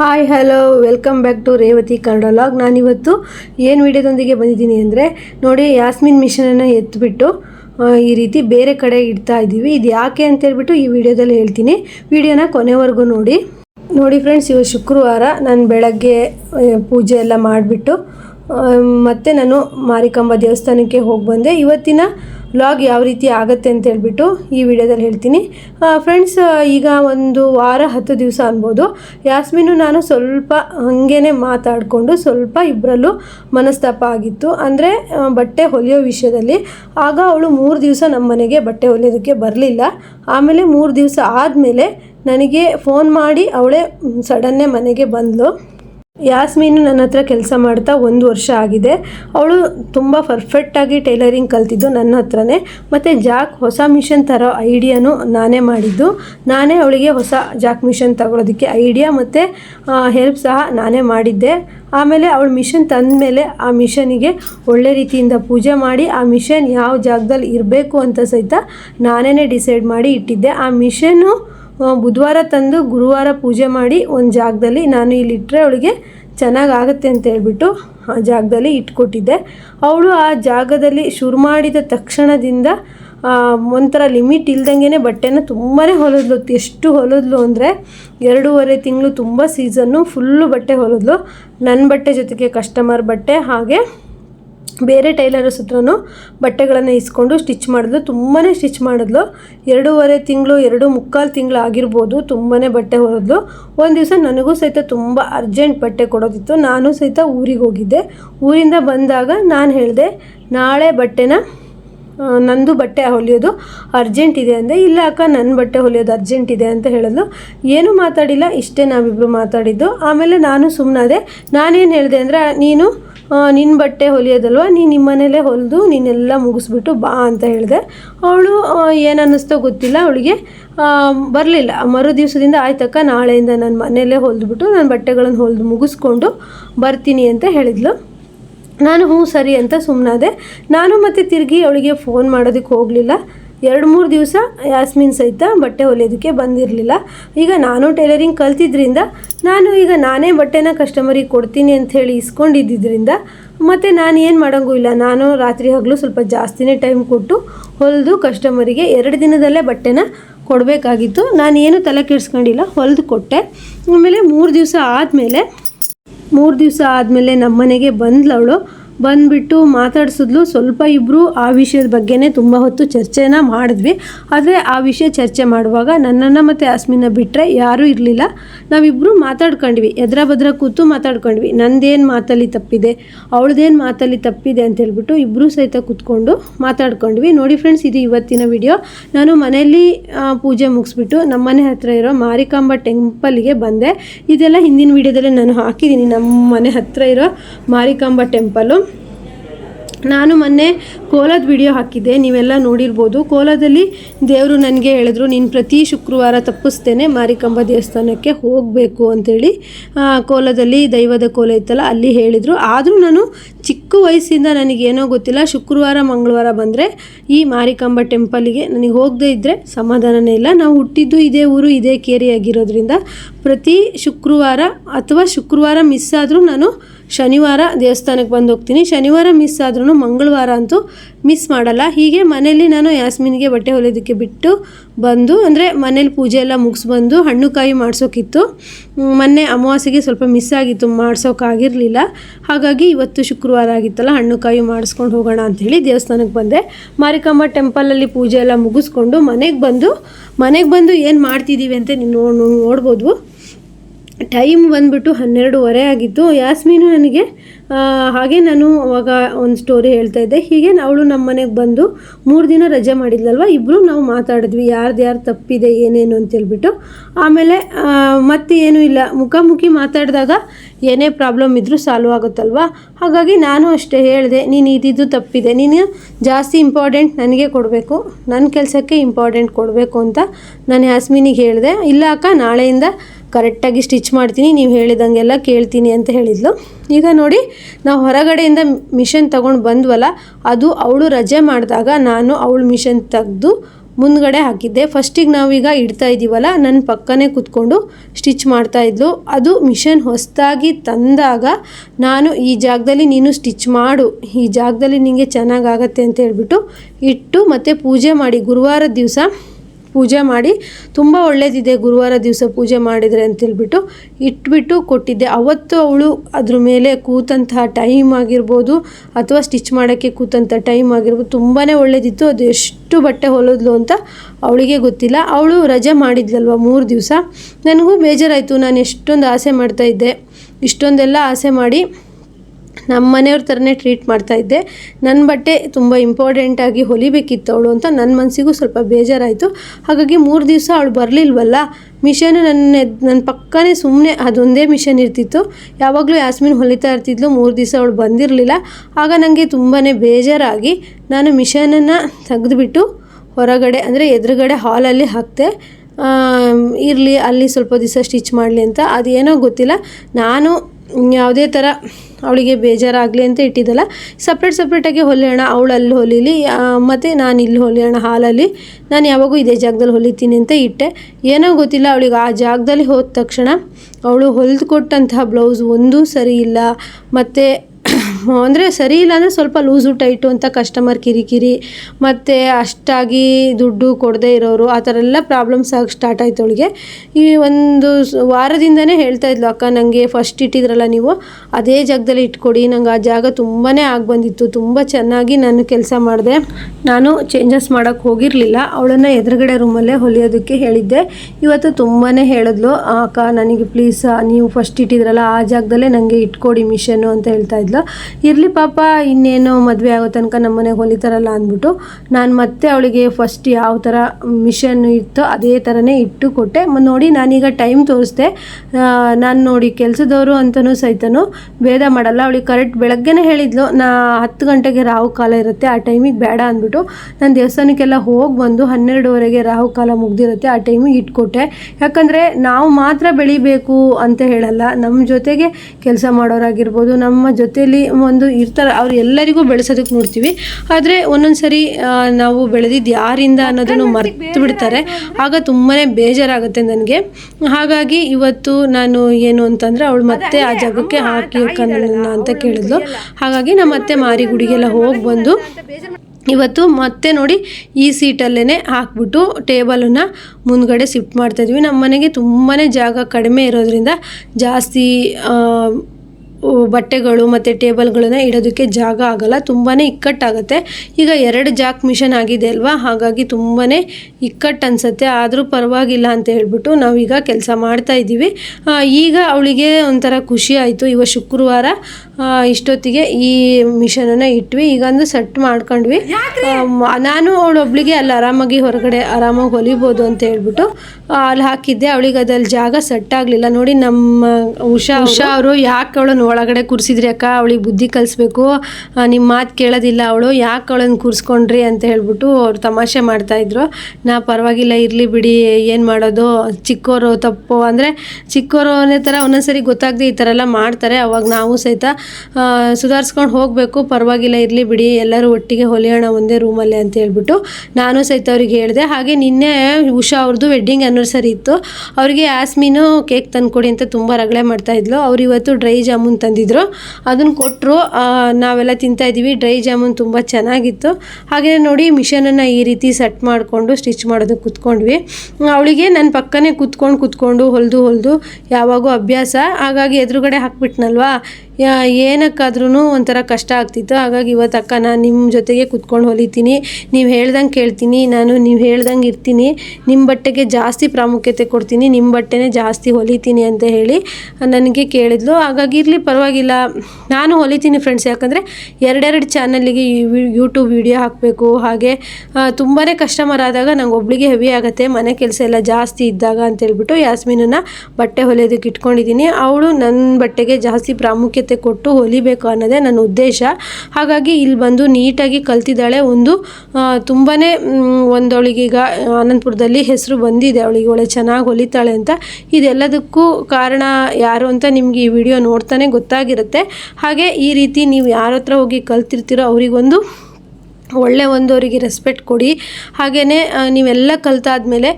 Hi hello welcome back to Revathi Kannada log ನಾನಿವತ್ತು ಏನು ವಿಡಿಯೋದೊಂದಿಗೆ ಬಂದಿದ್ದೀನಿ ಅಂದರೆ, ನೋಡಿ ಯಾಸ್ಮಿನ್ ಮಿಷನನ್ನು ಎತ್ತಿಬಿಟ್ಟು ಈ ರೀತಿ ಬೇರೆ ಕಡೆ ಇಡ್ತಾ ಇದ್ದೀವಿ ಇದು ಯಾಕೆ ಅಂತ ಹೇಳ್ಬಿಟ್ಟು ಈ ವಿಡಿಯೋದಲ್ಲಿ ಹೇಳ್ತೀನಿ. ವಿಡಿಯೋನ ಕೊನೆವರೆಗೂ ನೋಡಿ. ನೋಡಿ ಫ್ರೆಂಡ್ಸ್ ಇವತ್ತು ಶುಕ್ರವಾರ ನಾನು ಬೆಳಗ್ಗೆ ಪೂಜೆ ಎಲ್ಲ ಮಾಡಿಬಿಟ್ಟು ಮತ್ತು ನಾನು ಮಾರಿಕಂಬ ದೇವಸ್ಥಾನಕ್ಕೆ ಹೋಗಿ ಬಂದೆ. ಇವತ್ತಿನ ವ್ಲಾಗ್ ಯಾವ ರೀತಿ ಆಗುತ್ತೆ ಅಂತ ಹೇಳ್ಬಿಟ್ಟು ಈ ವಿಡಿಯೋದಲ್ಲಿ ಹೇಳ್ತೀನಿ. ಫ್ರೆಂಡ್ಸ್ ಈಗ ಒಂದು ವಾರ ಹತ್ತು ದಿವಸ ಅನ್ಬೋದು. ಯಾಸ್ಮಿನು ನಾನು ಸ್ವಲ್ಪ ಹಾಗೇನೆ ಮಾತಾಡಿಕೊಂಡು ಸ್ವಲ್ಪ ಇಬ್ಬರಲ್ಲೂ ಮನಸ್ತಾಪ ಆಗಿತ್ತು. ಅಂದರೆ ಬಟ್ಟೆ ಹೊಲಿಯೋ ವಿಷಯದಲ್ಲಿ ಆಗ ಅವಳು ಮೂರು ದಿವಸ ನಮ್ಮ ಮನೆಗೆ ಬಟ್ಟೆ ಹೊಲಿಯೋದಕ್ಕೆ ಬರಲಿಲ್ಲ. ಆಮೇಲೆ ಮೂರು ದಿವಸ ಆದಮೇಲೆ ನನಗೆ ಫೋನ್ ಮಾಡಿ ಅವಳೇ ಸಡನ್ನೇ ಮನೆಗೆ ಬಂದಳು ಯಾಸ್ಮೀನು ನನ್ನ ಹತ್ರ ಕೆಲಸ ಮಾಡ್ತಾ ಒಂದು ವರ್ಷ ಆಗಿದೆ. ಅವಳು ತುಂಬ ಪರ್ಫೆಕ್ಟಾಗಿ ಟೈಲರಿಂಗ್ ಕಲ್ತಿದ್ದು ನನ್ನ ಹತ್ರನೇ. ಮತ್ತು ಜಾಕ್ ಹೊಸ ಮಿಷನ್ ತರೋ ಐಡಿಯಾನು ನಾನೇ ಮಾಡಿದ್ದು. ನಾನೇ ಅವಳಿಗೆ ಹೊಸ ಜಾಕ್ ಮಿಷನ್ ತಗೊಳ್ಳೋದಕ್ಕೆ ಐಡಿಯಾ ಮತ್ತು ಹೆಲ್ಪ್ ಸಹ ನಾನೇ ಮಾಡಿದ್ದೆ. ಆಮೇಲೆ ಅವಳು ಮಿಷನ್ ತಂದಮೇಲೆ ಆ ಮಿಷನಿಗೆ ಒಳ್ಳೆ ರೀತಿಯಿಂದ ಪೂಜೆ ಮಾಡಿ, ಆ ಮಿಷನ್ ಯಾವ ಜಾಗದಲ್ಲಿ ಇರಬೇಕು ಅಂತ ಸಹಿತ ನಾನೇ ಡಿಸೈಡ್ ಮಾಡಿ ಇಟ್ಟಿದ್ದೆ. ಆ ಮಿಷನ್ನು ಬುಧವಾರ ತಂದು ಗುರುವಾರ ಪೂಜೆ ಮಾಡಿ ಒಂದು ಜಾಗದಲ್ಲಿ ನಾನು ಇಲ್ಲಿ ಇಟ್ಟರೆ ಅವಳಿಗೆ ಚೆನ್ನಾಗಿ ಆಗುತ್ತೆ ಅಂತ ಹೇಳ್ಬಿಟ್ಟು ಆ ಜಾಗದಲ್ಲಿ ಇಟ್ಕೊಟ್ಟಿದ್ದೆ. ಅವಳು ಆ ಜಾಗದಲ್ಲಿ ಶುರು ಮಾಡಿದ ತಕ್ಷಣದಿಂದ ಒಂಥರ ಲಿಮಿಟ್ ಇಲ್ದಂಗೆ ಬಟ್ಟೆನ ತುಂಬಾ ಹೊಲಿದ್ಲು. ಎಷ್ಟು ಹೊಲಿದ್ಲು ಅಂದರೆ ಎರಡೂವರೆ ತಿಂಗಳು ತುಂಬ ಸೀಸನ್ನು ಫುಲ್ಲು ಬಟ್ಟೆ ಹೊಲಿದ್ಲು. ನನ್ನ ಬಟ್ಟೆ ಜೊತೆಗೆ ಕಸ್ಟಮರ್ ಬಟ್ಟೆ ಹಾಗೆ ಬೇರೆ ಟೈಲರ್ಸ್ ಹತ್ರನೂ ಬಟ್ಟೆಗಳನ್ನು ಇಸ್ಕೊಂಡು ಸ್ಟಿಚ್ ಮಾಡಿದ್ಲು. ತುಂಬಾ ಸ್ಟಿಚ್ ಮಾಡಿದ್ಲು. ಎರಡೂವರೆ ತಿಂಗಳು, ಎರಡು ಮುಕ್ಕಾಲು ತಿಂಗಳು ಆಗಿರ್ಬೋದು ತುಂಬಾ ಬಟ್ಟೆ ಹೊರದ್ಲು ಒಂದು ದಿವಸ ನನಗೂ ಸಹಿತ ತುಂಬ ಅರ್ಜೆಂಟ್ ಬಟ್ಟೆ ಕೊಡೋದಿತ್ತು. ನಾನು ಸಹಿತ ಊರಿಗೆ ಹೋಗಿದ್ದೆ. ಊರಿಂದ ಬಂದಾಗ ನಾನು ಹೇಳಿದೆ, ನಾಳೆ ಬಟ್ಟೆನ ನಂದು ಬಟ್ಟೆ ಹೊಲಿಯೋದು ಅರ್ಜೆಂಟ್ ಇದೆ ಅಂದೆ. ಇಲ್ಲ ಅಕ್ಕ ನನ್ನ ಬಟ್ಟೆ ಹೊಲಿಯೋದು ಅರ್ಜೆಂಟ್ ಇದೆ ಅಂತ ಹೇಳಿದ್ಲು. ಏನೂ ಮಾತಾಡಿಲ್ಲ, ಇಷ್ಟೇ ನಾವಿಬ್ಬರು ಮಾತಾಡಿದ್ದು. ಆಮೇಲೆ ನಾನು ಸುಮ್ಮನಾದೆ ನಾನೇನು ಹೇಳಿದೆ ಅಂದರೆ, ನೀನು ನಿನ್ನ ಬಟ್ಟೆ ಹೊಲಿಯೋದಲ್ವ? ನೀನು ನಿಮ್ಮ ಮನೇಲೇ ಹೊಲಿದು ನೀನೆಲ್ಲ ಮುಗಿಸ್ಬಿಟ್ಟು ಬಾ ಅಂತ ಹೇಳಿದೆ. ಅವಳು ಏನನ್ನಿಸ್ತೋ ಗೊತ್ತಿಲ್ಲ. ಅವಳಿಗೆ ಬರಲಿಲ್ಲ. ಮರು ದಿವಸದಿಂದ ಆಯ್ತಕ್ಕ, ನಾಳೆಯಿಂದ ನನ್ನ ಮನೆಯಲ್ಲೇ ಹೊಲಿದ್ಬಿಟ್ಟು ನಾನು ಬಟ್ಟೆಗಳನ್ನು ಹೊಲಿದು ಮುಗಿಸ್ಕೊಂಡು ಬರ್ತೀನಿ ಅಂತ ಹೇಳಿದ್ಲು. ನಾನು ಹ್ಞೂ ಸರಿ ಅಂತ ಸುಮ್ಮನಾದೆ ನಾನು ಮತ್ತೆ ತಿರುಗಿ ಅವಳಿಗೆ ಫೋನ್ ಮಾಡೋದಕ್ಕೆ ಹೋಗಲಿಲ್ಲ. ಎರಡು ಮೂರು ದಿವಸ ಯಾಸ್ಮಿನ್ ಸಹಿತ ಬಟ್ಟೆ ಹೊಲಿಯೋದಕ್ಕೆ ಬಂದಿರಲಿಲ್ಲ. ಈಗ ನಾನು ಟೈಲರಿಂಗ್ ಕಲ್ತಿದ್ರಿಂದ ನಾನು ಈಗ ನಾನೇ ಬಟ್ಟೆನ ಕಸ್ಟಮರಿಗೆ ಕೊಡ್ತೀನಿ ಅಂತ ಹೇಳಿ ಇಸ್ಕೊಂಡಿದ್ದರಿಂದ ಮತ್ತು ನಾನು ಏನು ಮಾಡೋಂಗೂ ಇಲ್ಲ. ನಾನು ರಾತ್ರಿ ಹಗಲು ಸ್ವಲ್ಪ ಜಾಸ್ತಿನೇ ಟೈಮ್ ಕೊಟ್ಟು ಹೊಲಿದು ಕಸ್ಟಮರಿಗೆ ಎರಡು ದಿನದಲ್ಲೇ ಬಟ್ಟೆನ ಕೊಡಬೇಕಾಗಿತ್ತು. ನಾನು ಏನು ತಲೆ ಕೆಡಿಸ್ಕೊಂಡಿಲ್ಲ, ಹೊಲಿದು ಕೊಟ್ಟೆ. ಆಮೇಲೆ ಮೂರು ದಿವಸ ಆದಮೇಲೆ, ಮೂರು ದಿವಸ ಆದಮೇಲೆ ನಮ್ಮನೆಗೆ ಬಂದ್ಲವಳು. ಬಂದುಬಿಟ್ಟು ಮಾತಾಡಿಸಿದ್ಲು. ಸ್ವಲ್ಪ ಇಬ್ಬರು ಆ ವಿಷಯದ ಬಗ್ಗೆನೇ ತುಂಬ ಹೊತ್ತು ಚರ್ಚೆನ ಮಾಡಿದ್ವಿ. ಆದರೆ ಆ ವಿಷಯ ಚರ್ಚೆ ಮಾಡುವಾಗ ನನ್ನನ್ನು ಮತ್ತು ಅಸ್ಮಿನ ಬಿಟ್ಟರೆ ಯಾರೂ ಇರಲಿಲ್ಲ. ನಾವಿಬ್ಬರು ಮಾತಾಡ್ಕೊಂಡ್ವಿ. ಎದ್ರ ಬದ್ರ ಕೂತು ಮಾತಾಡ್ಕೊಂಡ್ವಿ. ನಂದೇನು ಮಾತಲ್ಲಿ ತಪ್ಪಿದೆ, ಅವಳದೇನು ಮಾತಲ್ಲಿ ತಪ್ಪಿದೆ ಅಂತ ಹೇಳ್ಬಿಟ್ಟು ಇಬ್ಬರು ಸಹಿತ ಕೂತ್ಕೊಂಡು ಮಾತಾಡ್ಕೊಂಡ್ವಿ. ನೋಡಿ ಫ್ರೆಂಡ್ಸ್ ಇದು ಇವತ್ತಿನ ವಿಡಿಯೋ ನಾನು ಮನೆಯಲ್ಲಿ ಪೂಜೆ ಮುಗಿಸ್ಬಿಟ್ಟು ನಮ್ಮನೆ ಹತ್ತಿರ ಇರೋ ಮಾರಿಕಾಂಬ ಟೆಂಪಲ್ಗೆ ಬಂದೆ. ಇದೆಲ್ಲ ಹಿಂದಿನ ವಿಡಿಯೋದಲ್ಲಿ ನಾನು ಹಾಕಿದ್ದೀನಿ. ನಮ್ಮ ಮನೆ ಹತ್ತಿರ ಇರೋ ಮಾರಿಕಾಂಬ ಟೆಂಪಲು ನಾನು ಮೊನ್ನೆ ಕೋಲದ ವಿಡಿಯೋ ಹಾಕಿದ್ದೆ, ನೀವೆಲ್ಲ ನೋಡಿರ್ಬೋದು. ಕೋಲದಲ್ಲಿ ದೇವರು ನನಗೆ ಹೇಳಿದ್ರು, ನೀನು ಪ್ರತಿ ಶುಕ್ರವಾರ ತಪ್ಪಿಸ್ತೇನೆ, ಮಾರಿಕಂಬ ದೇವಸ್ಥಾನಕ್ಕೆ ಹೋಗಬೇಕು ಅಂಥೇಳಿ ಕೋಲದಲ್ಲಿ ದೈವದ ಕೋಲ ಇತ್ತಲ್ಲ, ಅಲ್ಲಿ ಹೇಳಿದರು. ಆದರೂ ನಾನು ಚಿಕ್ಕ ವಯಸ್ಸಿಂದ ನನಗೇನೋ ಗೊತ್ತಿಲ್ಲ, ಶುಕ್ರವಾರ, ಮಂಗಳವಾರ ಬಂದರೆ ಈ ಮಾರಿಕಂಬ ಟೆಂಪಲಿಗೆ ನನಗೆ ಹೋಗದೇ ಇದ್ದರೆ ಸಮಾಧಾನನೇ ಇಲ್ಲ. ನಾವು ಹುಟ್ಟಿದ್ದು ಇದೇ ಊರು, ಇದೇ ಕೇರಿ ಆಗಿರೋದ್ರಿಂದ ಪ್ರತಿ ಶುಕ್ರವಾರ ಅಥವಾ ಶುಕ್ರವಾರ ಮಿಸ್ ಆದರೂ ನಾನು ಶನಿವಾರ ದೇವಸ್ಥಾನಕ್ಕೆ ಬಂದು ಹೋಗ್ತೀನಿ. ಶನಿವಾರ ಮಿಸ್ ಆದ್ರೂ ಮಂಗಳವಾರ ಅಂತೂ ಮಿಸ್ ಮಾಡಲ್ಲ. ಹೀಗೆ ಮನೇಲಿ ನಾನು ಯಾಸ್ಮಿನ್ಗೆ ಬಟ್ಟೆ ಹೊಲಿಯೋದಕ್ಕೆ ಬಿಟ್ಟು ಬಂದು, ಅಂದರೆ ಮನೇಲಿ ಪೂಜೆ ಎಲ್ಲ ಮುಗಿಸ್ಬಂದು ಹಣ್ಣು ಕಾಯಿ ಮಾಡಿಸೋಕಿತ್ತು. ಮೊನ್ನೆ ಅಮಾವಾಸ್ಯೆಗೆ ಸ್ವಲ್ಪ ಮಿಸ್ ಆಗಿತ್ತು ಮಾಡ್ಸೋಕ್ಕಾಗಿರಲಿಲ್ಲ ಹಾಗಾಗಿ ಇವತ್ತು ಶುಕ್ರವಾರ ಆಗಿತ್ತಲ್ಲ, ಹಣ್ಣು ಕಾಯಿ ಮಾಡಿಸ್ಕೊಂಡು ಹೋಗೋಣ ಅಂಥೇಳಿ ದೇವಸ್ಥಾನಕ್ಕೆ ಬಂದೆ. ಮಾರಿಕಾಂಬ ಟೆಂಪಲಲ್ಲಿ ಪೂಜೆ ಎಲ್ಲ ಮುಗಿಸ್ಕೊಂಡು ಮನೆಗೆ ಬಂದು ಮನೆಗೆ ಬಂದು ಏನು ಮಾಡ್ತಿದ್ದೀವಿ ಅಂತ ನೀವು ನೋಡ್ಬೋದು. ಟೈಮ್ ಬಂದ್ಬಿಟ್ಟು ಹನ್ನೆರಡೂವರೆ ಆಗಿತ್ತು. ಯಾಸ್ಮೀನು ನನಗೆ ಹಾಗೆ ನಾನು ಅವಾಗ ಒಂದು ಸ್ಟೋರಿ ಹೇಳ್ತಾ ಇದ್ದೆ. ಹೀಗೆ ಅವಳು ನಮ್ಮ ಮನೆಗೆ ಬಂದು ಮೂರು ದಿನ ರಜೆ ಮಾಡಿದ್ಲಲ್ವ? ಇಬ್ಬರು ನಾವು ಮಾತಾಡಿದ್ವಿ. ಯಾರ್ದು ಯಾರು ತಪ್ಪಿದೆ, ಏನೇನು ಅಂತ ಹೇಳ್ಬಿಟ್ಟು. ಆಮೇಲೆ ಮತ್ತೆ ಏನೂ ಇಲ್ಲ. ಮುಖಾಮುಖಿ ಮಾತಾಡಿದಾಗ ಏನೇ ಪ್ರಾಬ್ಲಮ್ ಇದ್ದರೂ ಸಾಲ್ವ್ ಆಗುತ್ತಲ್ವ? ಹಾಗಾಗಿ ನಾನು ಅಷ್ಟೇ ಹೇಳಿದೆ, ನೀನು ಇದಿದ್ದು ತಪ್ಪಿದೆ. ನೀನು ಜಾಸ್ತಿ ಇಂಪಾರ್ಟೆಂಟ್ ನನಗೆ ಕೊಡಬೇಕು. ನನ್ನ ಕೆಲಸಕ್ಕೆ ಇಂಪಾರ್ಟೆಂಟ್ ಕೊಡಬೇಕು ಅಂತ ನಾನು ಯಾಸ್ಮಿನಿಗೆ ಹೇಳಿದೆ. ಇಲ್ಲ ಅಕ್ಕ, ನಾಳೆಯಿಂದ ಕರೆಕ್ಟಾಗಿ ಸ್ಟಿಚ್ ಮಾಡ್ತೀನಿ, ನೀವು ಹೇಳಿದಂಗೆಲ್ಲ ಕೇಳ್ತೀನಿ ಅಂತ ಹೇಳಿದ್ಲು. ಈಗ ನೋಡಿ, ನಾವು ಹೊರಗಡೆಯಿಂದ ಮಿಷನ್ ತೊಗೊಂಡು ಬಂದ್ವಲ್ಲ, ಅದು ಅವಳು ರಜೆ ಮಾಡಿದಾಗ ನಾನು ಅವಳು ಮಿಷನ್ ತೆಗೆದು ಮುಂದ್ಗಡೆ ಹಾಕಿದ್ದೆ. ಫಸ್ಟಿಗೆ ನಾವೀಗ ಇಡ್ತಾ ಇದ್ದೀವಲ್ಲ ನನ್ನ ಪಕ್ಕನೇ ಕೂತ್ಕೊಂಡು ಸ್ಟಿಚ್ ಮಾಡ್ತಾ ಇದ್ಲು. ಅದು ಮಿಷನ್ ಹೊಸದಾಗಿ ತಂದಾಗ ನಾನು ಈ ಜಾಗದಲ್ಲಿ ನೀನು ಸ್ಟಿಚ್ ಮಾಡು, ಈ ಜಾಗದಲ್ಲಿ ನಿನಗೆ ಚೆನ್ನಾಗಾಗತ್ತೆ ಅಂತ ಹೇಳ್ಬಿಟ್ಟು ಇಟ್ಟು ಮತ್ತು ಪೂಜೆ ಮಾಡಿ. ಗುರುವಾರದ ದಿವಸ ಪೂಜೆ ಮಾಡಿ, ತುಂಬ ಒಳ್ಳೇದಿದೆ ಗುರುವಾರ ದಿವಸ ಪೂಜೆ ಮಾಡಿದರೆ ಅಂತೇಳ್ಬಿಟ್ಟು ಇಟ್ಬಿಟ್ಟು ಕೊಟ್ಟಿದ್ದೆ. ಅವತ್ತು ಅವಳು ಅದ್ರ ಮೇಲೆ ಕೂತಂತಹ ಟೈಮ್ ಆಗಿರ್ಬೋದು ಅಥವಾ ಸ್ಟಿಚ್ ಮಾಡೋಕ್ಕೆ ಕೂತಂಥ ಟೈಮ್ ಆಗಿರ್ಬೋದು ತುಂಬಾ ಒಳ್ಳೇದಿತ್ತು. ಅದು ಎಷ್ಟು ಬಟ್ಟೆ ಹೊಲಿದ್ಲು ಅಂತ ಅವಳಿಗೆ ಗೊತ್ತಿಲ್ಲ. ಅವಳು ರಜೆ ಮಾಡಿದ್ಲಲ್ವ ಮೂರು ದಿವಸ? ನನಗೂ ಬೇಜಾರಾಯಿತು. ನಾನು ಎಷ್ಟೊಂದು ಆಸೆ ಮಾಡ್ತಾಯಿದ್ದೆ ಇಷ್ಟೊಂದೆಲ್ಲ ಆಸೆ ಮಾಡಿ ನಮ್ಮ ಮನೆಯವ್ರ ಥರನೇ ಟ್ರೀಟ್ ಮಾಡ್ತಾ ಇದ್ದೆ. ನನ್ನ ಬಟ್ಟೆ ತುಂಬ ಇಂಪಾರ್ಟೆಂಟಾಗಿ ಹೊಲಿಬೇಕಿತ್ತು ಅವಳು ಅಂತ ನನ್ನ ಮನಸ್ಸಿಗೂ ಸ್ವಲ್ಪ ಬೇಜಾರಾಯಿತು. ಹಾಗಾಗಿ ಮೂರು ದಿವಸ ಅವಳು ಬರಲಿಲ್ವಲ್ಲ? ಮಿಷನ್ ನನ್ನ ನನ್ನ ಪಕ್ಕನೇ ಸುಮ್ಮನೆ ಅದೊಂದೇ ಮಿಷನ್ ಇರ್ತಿತ್ತು. ಯಾವಾಗಲೂ ಯಾಸ್ಮಿನ್ ಹೊಲಿತಾ ಇರ್ತಿದ್ಲು, ಮೂರು ದಿವಸ ಅವಳು ಬಂದಿರಲಿಲ್ಲ. ಆಗ ನನಗೆ ತುಂಬಾ ಬೇಜಾರಾಗಿ ನಾನು ಮಿಷನನ್ನು ತೆಗೆದುಬಿಟ್ಟು ಹೊರಗಡೆ, ಅಂದರೆ ಎದುರುಗಡೆ ಹಾಲಲ್ಲಿ ಹಾಕ್ತೆ. ಇರಲಿ, ಅಲ್ಲಿ ಸ್ವಲ್ಪ ದಿವಸ ಸ್ಟಿಚ್ ಮಾಡಲಿ ಅಂತ. ಅದೇನೋ ಗೊತ್ತಿಲ್ಲ. ನಾನು ಯಾವುದೇ ಥರ ಅವಳಿಗೆ ಬೇಜಾರಾಗಲಿ ಅಂತ ಇಟ್ಟಿದ್ದಲ್ಲ. ಸಪ್ರೇಟ್ ಸಪ್ರೇಟಾಗಿ ಹೊಲಿಯೋಣ ಅವಳು ಅಲ್ಲಿ ಹೊಲಿಲಿ ಮತ್ತು ನಾನು ಇಲ್ಲಿ ಹೊಲಿಯೋಣ ಹಾಲಲ್ಲಿ. ನಾನು ಯಾವಾಗೂ ಇದೇ ಜಾಗದಲ್ಲಿ ಹೊಲಿತೀನಿ ಅಂತ ಇಟ್ಟೆ. ಏನೋ ಗೊತ್ತಿಲ್ಲ, ಅವಳಿಗೆ ಆ ಜಾಗದಲ್ಲಿ ಹೋದ ತಕ್ಷಣ ಅವಳು ಹೊಲಿದು ಕೊಟ್ಟಂತಹ ಬ್ಲೌಸ್ ಒಂದೂ ಸರಿ ಇಲ್ಲ. ಮತ್ತು ಅಂದರೆ ಸರಿ ಇಲ್ಲ ಅಂದರೆ ಸ್ವಲ್ಪ ಲೂಸು ಟೈಟು ಅಂತ ಕಸ್ಟಮರ್ ಕಿರಿಕಿರಿ ಮತ್ತು ಅಷ್ಟಾಗಿ ದುಡ್ಡು ಕೊಡದೇ ಇರೋರು ಆ ಥರ ಎಲ್ಲ ಪ್ರಾಬ್ಲಮ್ಸ್ ಆಗಿ ಸ್ಟಾರ್ಟ್ ಆಯಿತು ಅವಳಿಗೆ. ಈ ಒಂದು ವಾರದಿಂದನೇ ಹೇಳ್ತಾ ಇದ್ಲು ಅಕ್ಕ ನನಗೆ ಫಸ್ಟ್ ಇಟ್ಟಿದ್ರಲ್ಲ ನೀವು ಅದೇ ಜಾಗದಲ್ಲಿ ಇಟ್ಕೊಡಿ ನಂಗೆ ಆ ಜಾಗ ತುಂಬಾ ಆಗಿ ಬಂದಿತ್ತು ತುಂಬ ಚೆನ್ನಾಗಿ ನಾನು ಕೆಲಸ ಮಾಡಿದೆ ನಾನು ಚೇಂಜಸ್ ಮಾಡೋಕ್ಕೆ ಹೋಗಿರಲಿಲ್ಲ ಅವಳನ್ನು ಎದುರುಗಡೆ ರೂಮಲ್ಲೇ ಹೊಲಿಯೋದಕ್ಕೆ ಹೇಳಿದ್ದೆ ಇವತ್ತು ತುಂಬಾ ಹೇಳಿದ್ಲು "ಆ, ಅಕ್ಕ ನನಗೆ ಪ್ಲೀಸ್ ನೀವು ಫಸ್ಟ್ ಇಟ್ಟಿದ್ರಲ್ಲ ಆ ಜಾಗದಲ್ಲೇ ನನಗೆ ಇಟ್ಕೊಡಿ ಮಿಷನ್ನು ಅಂತ ಹೇಳ್ತಾ ಇದ್ಲು ಇರಲಿ ಪಾಪ, ಇನ್ನೇನು ಮದುವೆ ಆಗೋ ತನಕ ನಮ್ಮನೆಗೆ ಹೊಲಿತಾರಲ್ಲ ಅಂದ್ಬಿಟ್ಟು ನಾನು ಮತ್ತೆ ಅವಳಿಗೆ ಫಸ್ಟ್ ಯಾವ ಥರ ಮಿಷನ್ ಇತ್ತೋ ಅದೇ ಥರನೇ ಇಟ್ಟು ಕೊಟ್ಟೆ. ನೋಡಿ ನಾನೀಗ ಟೈಮ್ ತೋರಿಸ್ದೆ. ನಾನು ನೋಡಿ ಕೆಲಸದವರು ಅಂತಲೂ ಸಹಿತನೂ ಭೇದ ಮಾಡಲ್ಲ. ಅವಳಿಗೆ ಕರೆಕ್ಟ್ ಬೆಳಗ್ಗೆನೇ ಹೇಳಿದ್ಲು, ನಾ ಹತ್ತು ಗಂಟೆಗೆ ರಾಹು ಕಾಲ ಇರುತ್ತೆ, ಆ ಟೈಮಿಗೆ ಬೇಡ ಅಂದ್ಬಿಟ್ಟು ನಾನು ದೇವಸ್ಥಾನಕ್ಕೆಲ್ಲ ಹೋಗಿ ಬಂದು ಹನ್ನೆರಡುವರೆಗೆ ರಾಹು ಕಾಲ ಮುಗ್ದಿರುತ್ತೆ, ಆ ಟೈಮಿಗೆ ಇಟ್ಕೊಟ್ಟೆ. ಯಾಕಂದರೆ ನಾವು ಮಾತ್ರ ಬೆಳಿಬೇಕು ಅಂತ ಹೇಳಲ್ಲ. ನಮ್ಮ ಜೊತೆಗೆ ಕೆಲಸ ಮಾಡೋರಾಗಿರ್ಬೋದು, ನಮ್ಮ ಜೊತೆಲಿ ಒಂದು ಇರ್ತಾರೆ ಅವ್ರು ಎಲ್ಲರಿಗೂ ಬೆಳೆಸೋದಕ್ಕೆ ನೋಡ್ತೀವಿ. ಆದರೆ ಒಂದೊಂದು ಸರಿ ನಾವು ಬೆಳೆದಿದ್ದು ಯಾರಿಂದ ಅನ್ನೋದನ್ನು ಮರ್ತು ಬಿಡ್ತಾರೆ. ಆಗ ತುಂಬಾ ಬೇಜಾರಾಗುತ್ತೆ ನನಗೆ. ಹಾಗಾಗಿ ಇವತ್ತು ನಾನು ಏನು ಅಂತಂದರೆ ಅವಳು ಮತ್ತೆ ಆ ಜಾಗಕ್ಕೆ ಹಾಕಿ ಅಂತ ಕೇಳಿದ್ಲು. ಹಾಗಾಗಿ ನಮ್ಮ ಮತ್ತೆ ಮಾರಿಗುಡಿಗೆಲ್ಲ ಹೋಗಿ ಬಂದು ಇವತ್ತು ಮತ್ತೆ ನೋಡಿ ಈ ಸೀಟಲ್ಲೇ ಹಾಕ್ಬಿಟ್ಟು ಟೇಬಲನ್ನು ಮುಂದ್ಗಡೆ ಶಿಫ್ಟ್ ಮಾಡ್ತಾಯಿದ್ವಿ ನಮ್ಮ ಮನೆಗೆ ತುಂಬಾ ಜಾಗ ಕಡಿಮೆ ಇರೋದ್ರಿಂದ ಜಾಸ್ತಿ ಬಟ್ಟೆಗಳು ಮತ್ತು ಟೇಬಲ್ಗಳನ್ನ ಇಡೋದಕ್ಕೆ ಜಾಗ ಆಗಲ್ಲ ತುಂಬಾ ಇಕ್ಕಟ್ಟಾಗುತ್ತೆ. ಈಗ ಎರಡು ಜಾಕ್ ಮಿಷನ್ ಆಗಿದೆ ಅಲ್ವಾ? ಹಾಗಾಗಿ ತುಂಬಾ ಇಕ್ಕಟ್ಟು ಅನಿಸುತ್ತೆ. ಆದರೂ ಪರವಾಗಿಲ್ಲ ಅಂತ ಹೇಳ್ಬಿಟ್ಟು ನಾವೀಗ ಕೆಲಸ ಮಾಡ್ತಾ ಇದ್ದೀವಿ ಈಗ ಅವಳಿಗೆ ಒಂಥರ ಖುಷಿ ಆಯಿತು. ಇವ ಶುಕ್ರವಾರ ಇಷ್ಟೊತ್ತಿಗೆ ಈ ಮಿಷನನ್ನು ಇಟ್ವಿ. ಈಗ ಅಂದ್ರೆ ಸೆಟ್ ಮಾಡ್ಕೊಂಡ್ವಿ. ನಾನು ಅವಳೊಬ್ಳಿಗೆ ಅಲ್ಲಿ ಆರಾಮಾಗಿ ಹೊರಗಡೆ ಆರಾಮಾಗಿ ಹೊಲಿಬೋದು ಅಂತ ಹೇಳ್ಬಿಟ್ಟು ಅಲ್ಲಿ ಹಾಕಿದ್ದೆ. ಅವಳಿಗೆ ಅದಲ್ಲಿ ಜಾಗ ಸೆಟ್ ಆಗಲಿಲ್ಲ. ನೋಡಿ ನಮ್ಮ ಉಷಾ ಉಷಾ ಅವರು ಯಾಕೆ ಅವಳನ್ನು ಒಳಗಡೆ ಕೂರಿಸಿದ್ರಿ ಅಕ್ಕ? ಅವಳಿಗೆ ಬುದ್ಧಿ ಕಲಿಸ್ಬೇಕು. ನಿಮ್ಮ ಮಾತು ಕೇಳೋದಿಲ್ಲ ಅವಳು. ಯಾಕೆ ಅವಳನ್ನು ಕೂರಿಸ್ಕೊಂಡ್ರಿ ಅಂತ ಹೇಳ್ಬಿಟ್ಟು ಅವ್ರು ತಮಾಷೆ ಮಾಡ್ತಾಯಿದ್ರು ನಾ ಪರವಾಗಿಲ್ಲ ಇರಲಿ ಬಿಡಿ. ಏನು ಮಾಡೋದು? ಚಿಕ್ಕೋರು ತಪ್ಪು. ಅಂದರೆ ಚಿಕ್ಕೋರು ಅನ್ನೋ ಥರ ಒಂದೊಂದ್ಸರಿ ಗೊತ್ತಾಗದೆ ಈ ಥರ ಎಲ್ಲ ಮಾಡ್ತಾರೆ. ಅವಾಗ ನಾವು ಸಹಿತ ಸುಧಾರಿಸ್ಕೊಂಡು ಹೋಗಬೇಕು, ಪರವಾಗಿಲ್ಲ, ಇರಲಿ ಬಿಡಿ, ಎಲ್ಲರೂ ಒಟ್ಟಿಗೆ ಹೊಲಿಯೋಣ ಒಂದೇ ರೂಮಲ್ಲಿ ಅಂತ ಹೇಳ್ಬಿಟ್ಟು ನಾನು ಸಹಿತ ಅವ್ರಿಗೆ ಹೇಳಿದೆ. ಹಾಗೆ ನಿನ್ನೆ ಉಷಾ ಅವ್ರದ್ದು ವೆಡ್ಡಿಂಗ್ ಆ್ಯನಿವರ್ಸರಿ ಇತ್ತು. ಅವರಿಗೆ ಆಸ್ಮೀನು ಕೇಕ್ ತಂದುಕೊಡಿ ಅಂತ ತುಂಬ ರಗಳೆ ಮಾಡ್ತಾಯಿದ್ಲು ಅವ್ರು ಇವತ್ತು ಡ್ರೈ ಜಾಮೂನ್ ತಂದಿದ್ರು. ಅದನ್ನು ಕೊಟ್ಟರು ನಾವೆಲ್ಲ ತಿಂತಾ ಇದ್ದೀವಿ. ಡ್ರೈ ಜಾಮೂನ್ ತುಂಬ ಚೆನ್ನಾಗಿತ್ತು. ಹಾಗೆ ನೋಡಿ ಮಿಷನನ್ನು ಈ ರೀತಿ ಸೆಟ್ ಮಾಡಿಕೊಂಡು ಸ್ಟಿಚ್ ಮಾಡೋದಕ್ಕೆ ಕುತ್ಕೊಂಡ್ವಿ. ಅವಳಿಗೆ ನನ್ನ ಪಕ್ಕನೇ ಕುತ್ಕೊಂಡು ಕುತ್ಕೊಂಡು, ಹೊಲಿದು ಹೊಲಿದು ಯಾವಾಗೂ ಅಭ್ಯಾಸ. ಹಾಗಾಗಿ ಎದುರುಗಡೆ ಹಾಕ್ಬಿಟ್ನಲ್ವಾ? ಯಾ- ಏನಕ್ಕಾದ್ರೂ ಒಂಥರ ಕಷ್ಟ ಆಗ್ತಿತ್ತು. ಹಾಗಾಗಿ ಇವತ್ತು ಅಕ್ಕ, ನಾನು ನಿಮ್ಮ ಜೊತೆಗೆ ಕುತ್ಕೊಂಡು ಹೊಲಿತೀನಿ. ನೀವು ಹೇಳ್ದಂಗೆ ಕೇಳ್ತೀನಿ. ನಾನು ನೀವು ಹೇಳ್ದಂಗೆ ಇರ್ತೀನಿ. ನಿಮ್ಮ ಬಟ್ಟೆಗೆ ಜಾಸ್ತಿ ಪ್ರಾಮುಖ್ಯತೆ ಕೊಡ್ತೀನಿ. ನಿಮ್ಮ ಬಟ್ಟೆನೇ ಜಾಸ್ತಿ ಹೊಲಿತೀನಿ ಅಂತ ಹೇಳಿ ನನಗೆ ಕೇಳಿದ್ಲು. ಹಾಗಾಗಿ ಇರಲಿ, ಪರವಾಗಿಲ್ಲ. ನಾನು ಹೊಲಿತೀನಿ ಫ್ರೆಂಡ್ಸ್ ಯಾಕಂದರೆ ಎರಡೆರಡು ಚಾನಲ್ಲಿಗೆ ಯೂಟ್ಯೂಬ್ ವಿಡಿಯೋ ಹಾಕಬೇಕು. ಹಾಗೆ ತುಂಬಾ ಕಸ್ಟಮರ್ ಆದಾಗ ನಂಗೆ ಒಬ್ಳಿಗೆ ಹೆವಿ ಆಗುತ್ತೆ. ಮನೆ ಕೆಲಸ ಎಲ್ಲ ಜಾಸ್ತಿ ಇದ್ದಾಗ ಅಂತ ಹೇಳ್ಬಿಟ್ಟು ಯಾಸ್ಮಿನನ್ನು ಬಟ್ಟೆ ಹೊಲಿಯೋದಕ್ಕೆ ಇಟ್ಕೊಂಡಿದ್ದೀನಿ. ಅವಳು ನನ್ನ ಬಟ್ಟೆಗೆ ಜಾಸ್ತಿ ಪ್ರಾಮುಖ್ಯತೆ ಕೊಟ್ಟು ಹೊಲಿಬೇಕು ಅನ್ನೋದೇ ನನ್ನ ಉದ್ದೇಶ. ಹಾಗಾಗಿ ಇಲ್ಲಿ ಬಂದು ನೀಟಾಗಿ ಕಲ್ತಿದ್ದಾಳೆ ಒಂದು ತುಂಬಾ ಒಂದವಳಿಗೀಗ ಆನಂದಪುರದಲ್ಲಿ ಹೆಸರು ಬಂದಿದೆ. ಅವಳಿಗೆ ಒಳ್ಳೆ ಚೆನ್ನಾಗಿ ಹೊಲಿತಾಳೆ ಅಂತ. ಇದೆಲ್ಲದಕ್ಕೂ ಕಾರಣ ಯಾರು ಅಂತ ನಿಮಗೆ ಈ ವಿಡಿಯೋ ನೋಡ್ತಾನೆ ಗೊತ್ತಾಗಿರುತ್ತೆ. ಹಾಗೆ ಈ ರೀತಿ ನೀವು ಯಾರ ಹತ್ರ ಹೋಗಿ ಕಲ್ತಿರ್ತೀರೋ ಅವರಿಗೊಂದು ಒಳ್ಳೆ ಒಂದು ಅವರಿಗೆ ರೆಸ್ಪೆಕ್ಟ್ ಕೊಡಿ ಹಾಗೆಯೇ ನೀವೆಲ್ಲ ಕಲ್ತಾದ್ಮೇಲೆ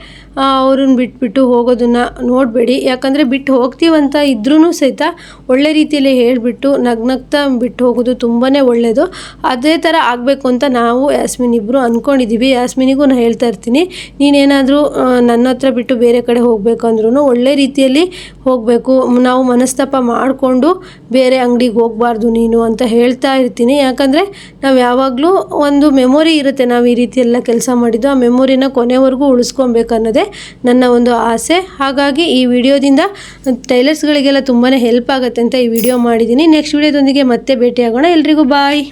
ಅವ್ರನ್ನ ಬಿಟ್ಬಿಟ್ಟು ಹೋಗೋದನ್ನು ನೋಡಬೇಡಿ. ಯಾಕಂದರೆ ಬಿಟ್ಟು ಹೋಗ್ತೀವಂತ ಇದ್ರೂ ಸಹಿತ ಒಳ್ಳೆ ರೀತಿಯಲ್ಲಿ ಹೇಳಿಬಿಟ್ಟು ನಗ್ನಗ್ತಾ ಬಿಟ್ಟು ಹೋಗೋದು ತುಂಬಾ ಒಳ್ಳೆಯದು ಅದೇ ಥರ ಆಗಬೇಕು ಅಂತ ನಾವು ಯಾಸ್ಮಿನ್ ಇಬ್ಬರು ಅಂದ್ಕೊಂಡಿದ್ದೀವಿ ಯಾಸ್ಮಿನಿಗೂ ನಾನು ಹೇಳ್ತಾ ಇರ್ತೀನಿ, ನೀನೇನಾದರೂ ನನ್ನ ಹತ್ರ ಬಿಟ್ಟು ಬೇರೆ ಕಡೆ ಹೋಗಬೇಕು ಅಂದ್ರೂ ಒಳ್ಳೆ ರೀತಿಯಲ್ಲಿ ಹೋಗಬೇಕು. ನಾವು ಮನಸ್ತಾಪ ಮಾಡಿಕೊಂಡು ಬೇರೆ ಅಂಗಡಿಗೆ ಹೋಗಬಾರ್ದು ನೀನು ಅಂತ ಹೇಳ್ತಾ ಇರ್ತೀನಿ. ಯಾಕಂದರೆ ನಾವು ಯಾವಾಗಲೂ ಒಂದು ಮೆಮೊರಿ ಇರುತ್ತೆ ನಾವು ಈ ರೀತಿ ಎಲ್ಲ ಕೆಲಸ ಮಾಡಿದ್ದು, ಆ ಮೆಮೊರಿನ ಕೊನೆವರೆಗೂ ಉಳಿಸ್ಕೊಬೇಕು ಅನ್ನೋದೇ ನನ್ನ ಒಂದು ಆಸೆ. ಹಾಗಾಗಿ ಈ ವಿಡಿಯೋದಿಂದ ಟೈಲರ್ಸ್ಗಳಿಗೆಲ್ಲ ತುಂಬಾ ಹೆಲ್ಪ್ ಆಗುತ್ತೆ ಅಂತ ಈ ವಿಡಿಯೋ ಮಾಡಿದ್ದೀನಿ. ನೆಕ್ಸ್ಟ್ ವಿಡಿಯೋದೊಂದಿಗೆ ಮತ್ತೆ ಭೇಟಿಯಾಗೋಣ. ಎಲ್ರಿಗೂ ಬಾಯ್